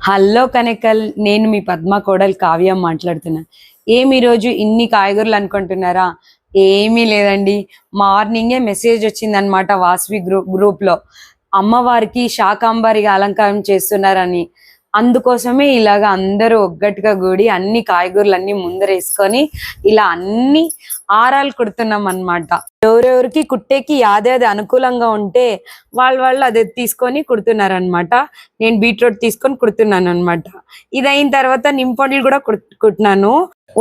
Hello కనెకల్ నేను మీ పద్మ కోడలు కావ్య మాట్లాడుతున్నా. ఏమి ఈరోజు ఇన్ని కాయగూరలు అనుకుంటున్నారా? ఏమీ లేదండి. మార్నింగే మెసేజ్ వచ్చిందనమాట వాస్వి గ్రూప్ గ్రూప్లో. అమ్మవారికి శాకాంబారిగా అలంకారం చేస్తున్నారని. అందుకోసమే ఇలాగ అందరూ ఒగ్గట్టుగా కూడి అన్ని కాయగూరలు అన్ని ముందరేసుకొని ఇలా అన్ని ఆరాలు కుడుతున్నాం అన్నమాట ఎవరెవరికి కుట్టేకి యాదేది అనుకూలంగా ఉంటే వాళ్ళ వాళ్ళు అదే తీసుకొని కుడుతున్నారనమాట నేను బీట్రూట్ తీసుకొని కుడుతున్నాను అనమాట ఇది అయిన తర్వాత నింపొండలు కూడా కుట్- కుట్టినాను.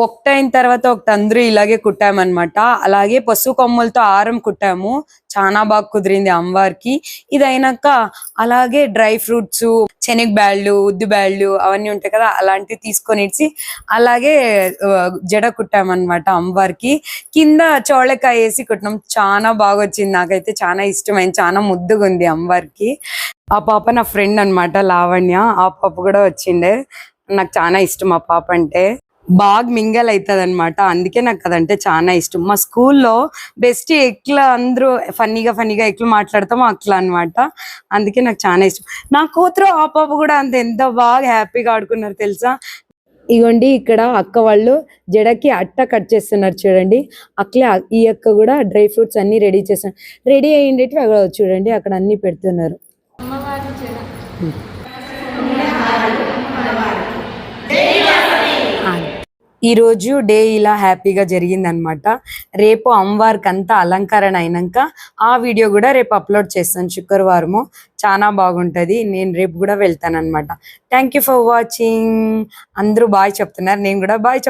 ఒకటైన తర్వాత ఒక తందరి ఇలాగే కుట్టామన్నమాట. అలాగే పసుపు కొమ్మలతో ఆరం కుట్టాము. చాలా బాగా కుదిరింది అమ్మవారికి. ఇది అయినాక అలాగే డ్రై ఫ్రూట్స్ శనగ బ్యాళ్ళు ఉద్దు బ్యాళ్ళు అవన్నీ ఉంటాయి కదా అలాంటివి తీసుకొని ఇచ్చి అలాగే జడ కుట్టామన్నమాట అమ్మవారికి. కింద చోళకాయ వేసి కుట్టినాం. చాలా బాగా వచ్చింది నాకైతే చాలా ఇష్టమైంది. చాలా ముద్దుగా ఉంది అమ్మవారికి. ఆ పాప నా ఫ్రెండ్ అన్నమాట లావణ్య. ఆ పాప కూడా వచ్చిండే. నాకు చాలా ఇష్టం ఆ పాప అంటే. బాగా మింగల్ అవుతుంది అనమాట అందుకే నాకు అదంటే చాలా ఇష్టం. మా స్కూల్లో బెస్ట్ ఎట్లా అందరూ ఫన్నీగా ఫన్నీగా ఎట్లా మాట్లాడతామో అట్లా అన్నమాట. అందుకే నాకు చాలా ఇష్టం. నా కూతురు ఆ పాప కూడా అంత ఎంత బాగా హ్యాపీగా ఆడుకున్నారు తెలుసా? ఇగోండి ఇక్కడ అక్క వాళ్ళు జడకి అట్ట కట్ చేస్తున్నారు చూడండి. అట్లే ఈ అక్క కూడా డ్రై ఫ్రూట్స్ అన్ని రెడీ చేస్తారు రెడీ అయ్యిండేటివి అక్కడ చూడండి అక్కడ అన్ని పెడుతున్నారు. ఈ రోజు డే ఇలా హ్యాపీగా జరిగిందనమాట. రేపు అమ్మవారికి అంతా అలంకరణ అయినాక ఆ వీడియో కూడా రేపు అప్లోడ్ చేస్తాను శుక్రవారము. చాలా బాగుంటది. నేను రేపు కూడా వెళ్తాను అనమాట థ్యాంక్ యూ ఫర్ వాచింగ్ అందరూ బాయ్ చెప్తున్నారు. నేను కూడా బాయ్ చెప్